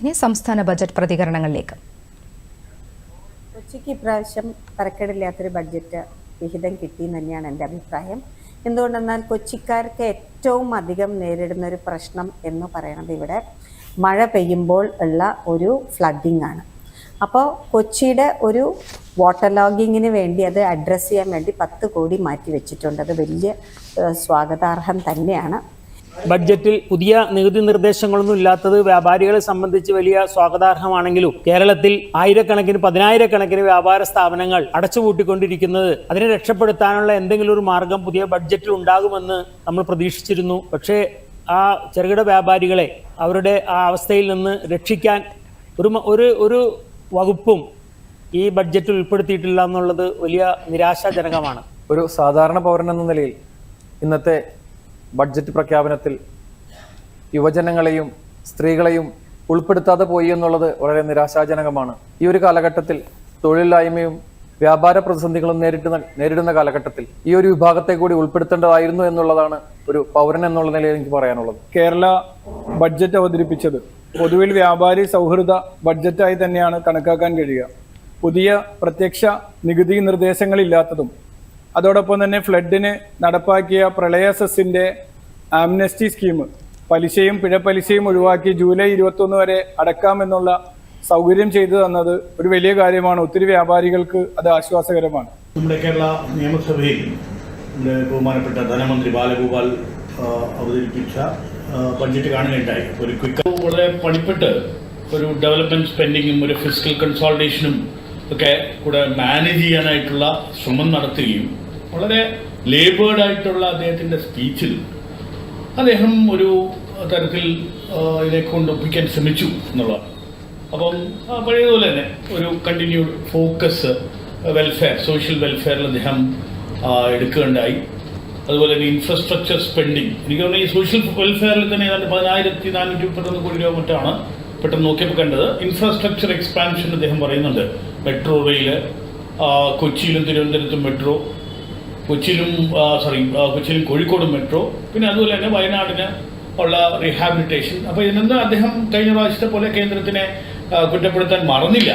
ഇനി സംസ്ഥാന ബജറ്റ് പ്രതികരണങ്ങളിലേക്ക്. കൊച്ചിക്ക് ഇപ്രാവശ്യം തരക്കേടില്ലാത്തൊരു ബഡ്ജറ്റ് വിഹിതം കിട്ടി എന്ന് തന്നെയാണ് എന്റെ അഭിപ്രായം. എന്തുകൊണ്ടെന്നാൽ കൊച്ചിക്കാർക്ക് ഏറ്റവും അധികം നേരിടുന്ന ഒരു പ്രശ്നം എന്ന് പറയുന്നത് ഇവിടെ മഴ പെയ്യുമ്പോൾ ഉള്ള ഒരു ഫ്ലഡിംഗ് ആണ്. അപ്പോൾ കൊച്ചിയുടെ ഒരു വാട്ടർ ലോഗിങ്ങിന് വേണ്ടി അത് അഡ്രസ്സ് ചെയ്യാൻ വേണ്ടി പത്ത് കോടി മാറ്റി വെച്ചിട്ടുണ്ട്. അത് വലിയ സ്വാഗതാർഹം തന്നെയാണ്. ബഡ്ജറ്റിൽ പുതിയ നികുതി നിർദ്ദേശങ്ങളൊന്നും ഇല്ലാത്തത് വ്യാപാരികളെ സംബന്ധിച്ച് വലിയ സ്വാഗതാർഹമാണെങ്കിലും കേരളത്തിൽ ആയിരക്കണക്കിന് പതിനായിരക്കണക്കിന് വ്യാപാര സ്ഥാപനങ്ങൾ അടച്ചുപൂട്ടിക്കൊണ്ടിരിക്കുന്നത്. അതിനെ രക്ഷപ്പെടുത്താനുള്ള എന്തെങ്കിലും ഒരു മാർഗം പുതിയ ബഡ്ജറ്റിൽ ഉണ്ടാകുമെന്ന് നമ്മൾ പ്രതീക്ഷിച്ചിരുന്നു. പക്ഷേ ആ ചെറുകിട വ്യാപാരികളെ അവരുടെ ആ അവസ്ഥയിൽ നിന്ന് രക്ഷിക്കാൻ ഒരു ഒരു ഒരു വകുപ്പും ഈ ബഡ്ജറ്റിൽ ഉൾപ്പെടുത്തിയിട്ടില്ല എന്നുള്ളത് വലിയ നിരാശാജനകമാണ്. ഒരു സാധാരണ പൗരൻ എന്ന നിലയിൽ ഇന്നത്തെ ബഡ്ജറ്റ് പ്രഖ്യാപനത്തിൽ യുവജനങ്ങളെയും സ്ത്രീകളെയും ഉൾപ്പെടുത്താതെ പോയി എന്നുള്ളത് വളരെ നിരാശാജനകമാണ്. ഈ ഒരു കാലഘട്ടത്തിൽ തൊഴിലില്ലായ്മയും വ്യാപാര പ്രതിസന്ധികളും നേരിട്ട് നേരിടുന്ന കാലഘട്ടത്തിൽ ഈ ഒരു വിഭാഗത്തെ കൂടി ഉൾപ്പെടുത്തേണ്ടതായിരുന്നു എന്നുള്ളതാണ് ഒരു പൗരൻ എന്നുള്ള നിലയിൽ എനിക്ക് പറയാനുള്ളത്. കേരള ബഡ്ജറ്റ് അവതരിപ്പിച്ചത് പൊതുവിൽ വ്യാപാരി സൗഹൃദ ബഡ്ജറ്റായി തന്നെയാണ് കണക്കാക്കാൻ കഴിയുക. പുതിയ പ്രത്യക്ഷ നികുതി നിർദ്ദേശങ്ങളില്ലാത്തതും അതോടൊപ്പം തന്നെ ഫ്ലഡിന് നടപ്പാക്കിയ പ്രളയ സെസ്സിന്റെ ആംനസ്റ്റി സ്കീം പലിശയും പിഴപ്പലിശയും ഒഴിവാക്കി ജൂലൈ ഇരുപത്തൊന്ന് വരെ അടക്കാമെന്നുള്ള സൗകര്യം ചെയ്തു തന്നത് ഒരു വലിയ കാര്യമാണ്. ഒത്തിരി വ്യാപാരികൾക്ക് അത് ആശ്വാസകരമാണ്. നമ്മുടെ കേരള നിയമസഭയിൽ നമ്മുടെ ബഹുമാനപ്പെട്ട ധനമന്ത്രി ബാലഗോപാൽ അവതരിപ്പിച്ച ബഡ്ജറ്റ് കാണുകയുണ്ടായി. ഒരു ക്വിക്ക് വളരെ പണിപ്പെട്ട് ഒരു ഡെവലപ്മെന്റ് സ്പെൻഡിങ്ങും ഒരു ഫിസിക്കൽ കൺസോൾട്ടേഷനും ഒക്കെ കൂടെ മാനേജ് ചെയ്യാനായിട്ടുള്ള ശ്രമം നടത്തുകയും വളരെ ലേബേർഡായിട്ടുള്ള ആയിട്ടുള്ള അദ്ദേഹത്തിന്റെ സ്പീച്ചിൽ അദ്ദേഹം ഒരു തരത്തിൽ ഇതിനെ കൊണ്ടൊപ്പിക്കാൻ ശ്രമിച്ചു എന്നുള്ളതാണ്. അപ്പം പഴയതുപോലെ തന്നെ ഒരു കണ്ടിന്യൂഡ് ഫോക്കസ് വെൽഫെയർ സോഷ്യൽ വെൽഫെയറിൽ അദ്ദേഹം എടുക്കുകയുണ്ടായി. അതുപോലെ തന്നെ ഇൻഫ്രാസ്ട്രക്ചർ സ്പെൻഡിങ് എനിക്ക് തോന്നുന്നു ഈ സോഷ്യൽ വെൽഫെയറിൽ തന്നെ ഏതാണ്ട് പതിനായിരത്തി നാനൂറ്റി മുപ്പത്തൊന്ന് കോടി രൂപ മറ്റാണ് പെട്ടെന്ന് നോക്കിയപ്പോൾ കണ്ടത് ഇൻഫ്രാസ്ട്രക്ചർ എക്സ്പാൻഷൻ അദ്ദേഹം പറയുന്നുണ്ട്. മെട്രോ റെയിൽ കൊച്ചിയിലും തിരുവനന്തപുരത്തും മെട്രോ കൊച്ചിയിലും സോറി കൊച്ചിയിലും കോഴിക്കോടും മെട്രോ പിന്നെ അതുപോലെ തന്നെ വയനാടിന് ഉള്ള റീഹാബിലിറ്റേഷൻ അപ്പോൾ ഇതിനൊന്നും അദ്ദേഹം കഴിഞ്ഞ പ്രാവശ്യത്തെ പോലെ കേന്ദ്രത്തിനെ കുറ്റപ്പെടുത്താൻ മറന്നില്ല?